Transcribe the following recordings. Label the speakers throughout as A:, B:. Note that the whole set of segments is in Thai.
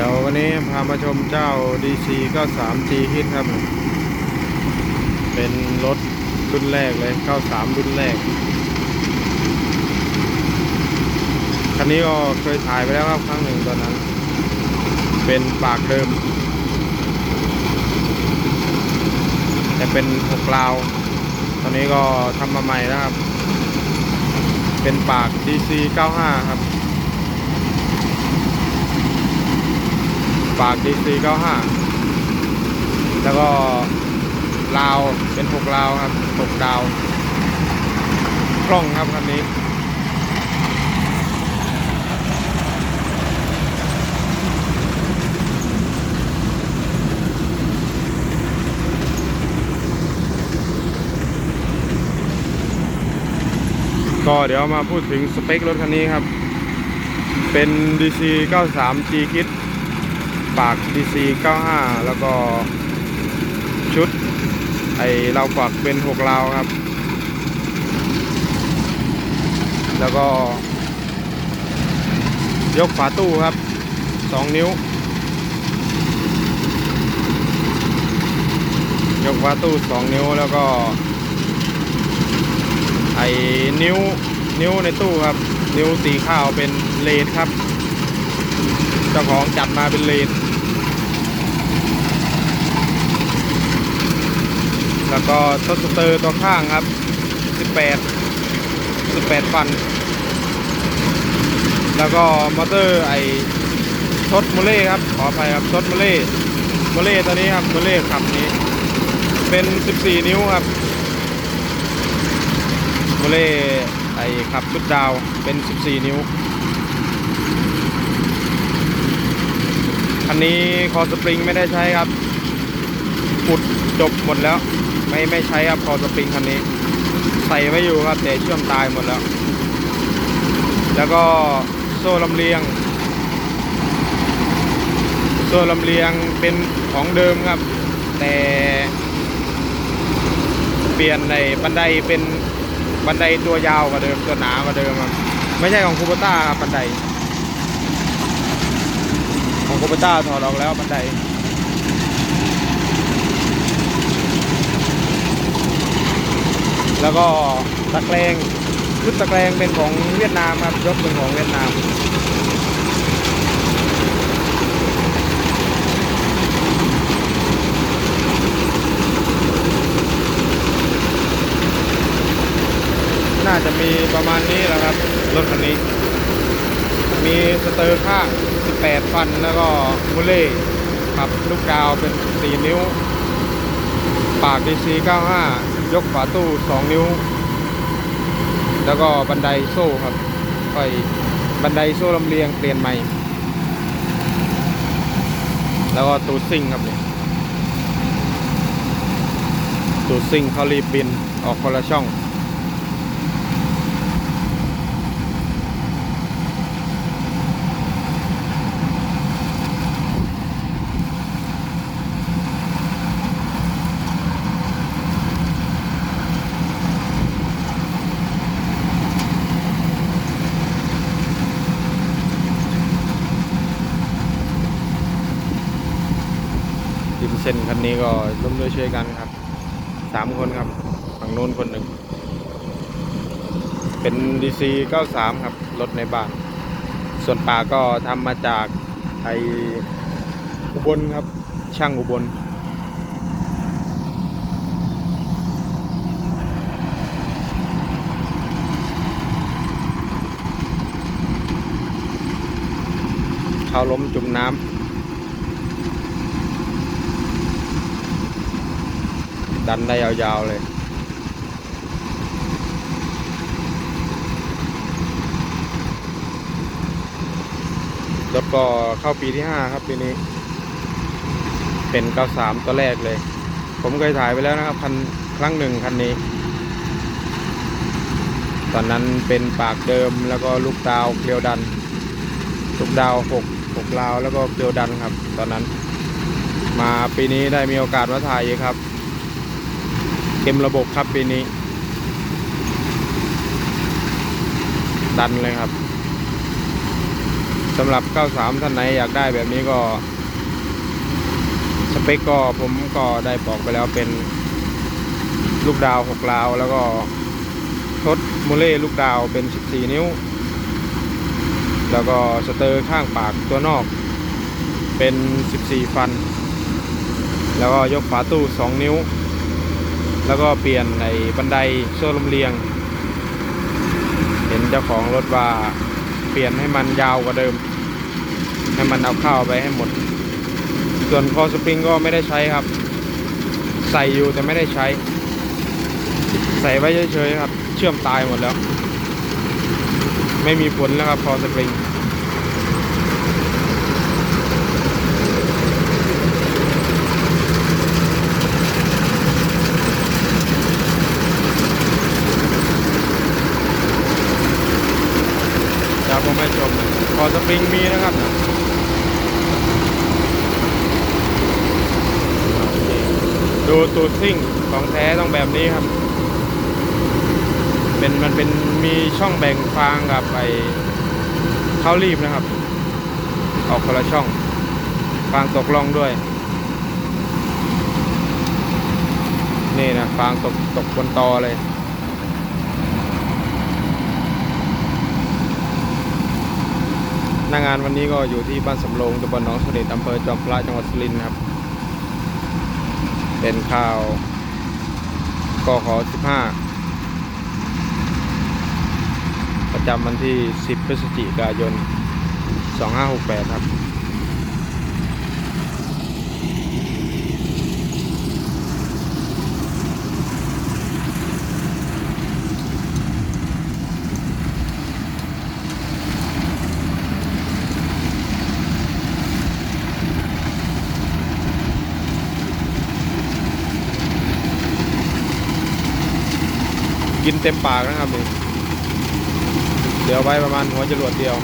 A: ดี๋ยววันนี้พามาชมเจ้า DC 93 G Hit ครับ เป็นรถรุ่นแรกเลย 93 รุ่นแรก คันนี้ก็เคยถ่ายไปแล้วครับครั้งหนึ่งตอนนั้น เป็นปากเดิม แต่เป็นหกลาว ตอนนี้ก็ทำมาใหม่แล้วครับ เป็นปาก DC 95 ครับ ปาก DC 95 แล้วก็ลาวเป็น 6 ลาวครับ 6 ดาวคล่องครับคันนี้ ก็เดี๋ยวมาพูดถึงสเปครถคันนี้ครับ เป็น DC 93 G Kit ปาก DC 95 แล้วก็ชุด ไอเราปักเป็น 6 ราวครับ แล้วก็ ยกฝาตู้ครับ 2 นิ้ว ยกฝาตู้ 2 นิ้วแล้วก็ ไอนิ้วนิ้วในตู้ครับ นิ้วสีข้าวเป็นเลนครับเจ้าของจัดมาเป็นเลน แล้วก็ทดสเตอร์ตัวข้างครับ 18 18 ฟัน แล้วก็มอเตอร์ไอทดโมเล่ครับ ขออภัยครับทดโมเล่โมเล่ตัวนี้ครับโมเล่ขับนี้ เป็น 14 นิ้วครับโมเล่ไอขับชุดดาวเป็น 14 นิ้วคันนี้คอสปริงไม่ได้ใช้ครับ ปุดจบหมดแล้ว ไม่ไม่ใช้ครับคอสปริงคันนี้ ใส่ไว้อยู่ครับแต่เชื่อมตายหมดแล้ว แล้วก็โซ่ลำเลียง โซ่ลำเลียงเป็นของเดิมครับ แต่เปลี่ยนในบันไดเป็นบันไดตัวยาวกว่าเดิมตัวหนากว่าเดิมครับไม่ใช่ของคูปต้าครับบันได ของคูปต้าถอดออกแล้วบันได แล้วก็ตะแกรงชุดตะแกรงเป็นของเวียดนามครับยกเป็นของเวียดนามน่าจะมีประมาณนี้แหละครับรถคันนี้ มีสเตอร์ข้าง 18 ฟัน แล้วก็มูเล่ขับลูกดาวเป็น 4 นิ้ว ปาก DC 95 ยกฝาตู้ 2 นิ้ว แล้วก็บันไดโซ่ครับค่อยบันไดโซ่ลำเลียงเปลี่ยนใหม่ แล้วก็ตูดซิ่งครับเนี่ยตูดซิ่งเขารีบบินออกคนละช่อง ส้นคันนี้ก็ร่วมด้วยช่วยกันครับสามคนครับ ฝั่งโน้นคนหนึ่ง เป็น DC 93ครับ รถในบ้าน ส่วนป่าก็ทำมาจากไออุบลครับ ช่างอุบลเขาล้มจุ่มน้ำ ดันได้ยาวๆเลย รถก็เข้าปีที่5ครับปีนี้ เป็น 93 ตัวแรกเลย ผมเคยถ่ายไปแล้วนะครับคันครั้งหนึ่งคันนี้ ตอนนั้นเป็นปากเดิมแล้วก็ลูกดาวเกลียวดัน ลูกดาว6 6ลาวแล้วก็เกลียวดันครับ ตอนนั้นมาปีนี้ได้มีโอกาสมาถ่ายครับ ต็มระบบครับปีนี้ ดันเลยครับสำหรับ 93 ท่านไหนอยากได้แบบนี้ก็ สเปคก็ผมก็ได้บอกไปแล้วเป็นลูกดาว6ลาว แล้วก็ทดโมเล่ลูกดาวเป็น 14 นิ้ว แล้วก็สเตอร์ข้างปากตัวนอกเป็น 14 ฟัน แล้วก็ยกฝาตู้ 2 นิ้ว แล้วก็เปลี่ยนในบันไดโซ่ลมเรียง เห็นเจ้าของรถว่าเปลี่ยนให้มันยาวกว่าเดิม ให้มันเอาเข้าไปให้หมด ส่วนคอสปริงก็ไม่ได้ใช้ครับ ใส่อยู่แต่ไม่ได้ใช้ ใส่ไว้เฉยๆครับ เชื่อมตายหมดแล้ว ไม่มีผลแล้วครับคอสปริง เดี๋ยวผมให้ชม คอสปริงมีนะครับดูตูดซิ่งของแท้ต้องแบบนี้ครับ เป็นมันเป็นมีช่องแบ่งฟางกับไอเข้ารีบนะครับ ออกคนละช่อง ฟางตกล่องด้วย นี่นะฟางตกตกบนตอเลย หน้างานวันนี้ก็อยู่ที่บ้านสำโรงตำบลหนองเสนิทอำเภอจอมพระจังหวัดสุรินทร์ครับ เป็นข่าวกข15 ประจำวันที่ 10 พฤศจิกายน 2568 ครับ กินเต็มปากนะครับนี่เดี๋ยวไว้ประมาณหัวจรวดเดียว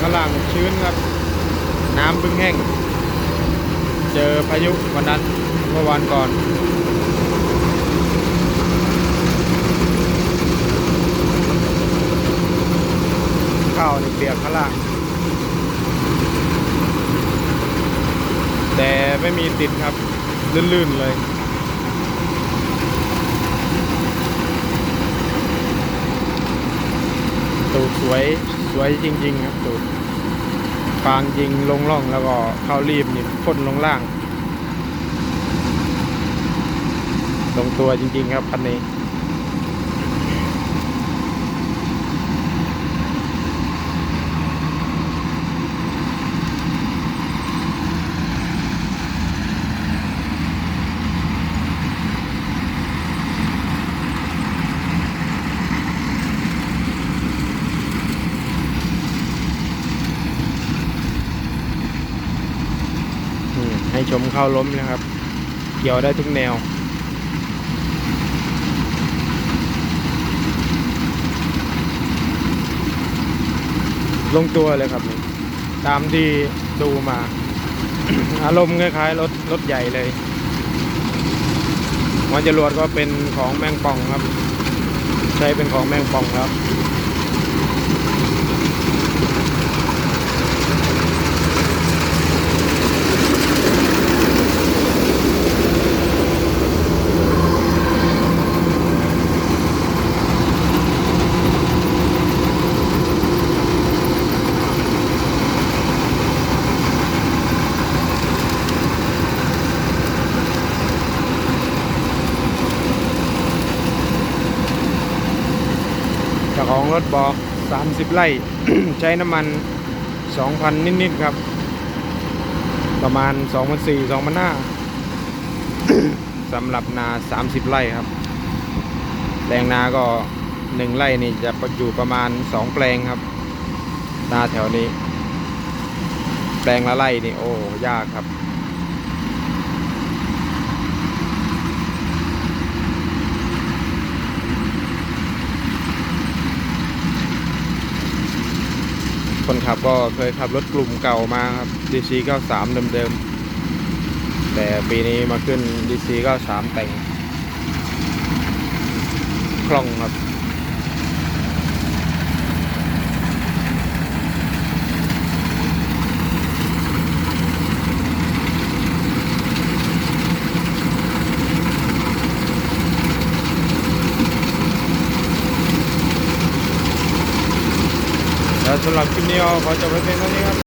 A: ข้างล่างชื้นครับ น้ำบึ้งแห้ง เจอพายุวันนั้นเมื่อวานก่อนข้าวเปียกข้างล่าง แต่ไม่มีติดครับ ลื่น ๆ เลยตูสวย วยจริงๆครับตูดฟางยิงลงล่องแล้วก็เข้ารีบนี่พ่นลงล่าง ลงตัวจริงๆครับคันนี้ ให้ชมข้าวล้มนะครับ เกี่ยวได้ทุกแนว ลงตัวเลยครับนี่ตามที่ดูมา อารมณ์คล้ายๆรถรถใหญ่เลยหัวจรวดก็เป็นของแมงป่องครับ ใช้เป็นของแมงป่องครับ ถบอก 30 ไร่ ใช้น้ำมัน 2,000 นิด ๆ ครับ ประมาณ 2,400 2,500สำหรับนา 30 ไร่ครับ แปลงนาก็ 1 ไร่นี่จะอยู่ประมาณ 2 แปลงครับ นาแถวนี้ แปลงละไล่นี่ โอ้ ยากครับ คนขับก็เคยขับรถกลุ่มเก่ามาครับ DC 93เดิมๆ แต่ปีนี้มาขึ้น DC 93แต่ง คล่องครับ แล้วสำหรับคลิปนี้ก็ขอ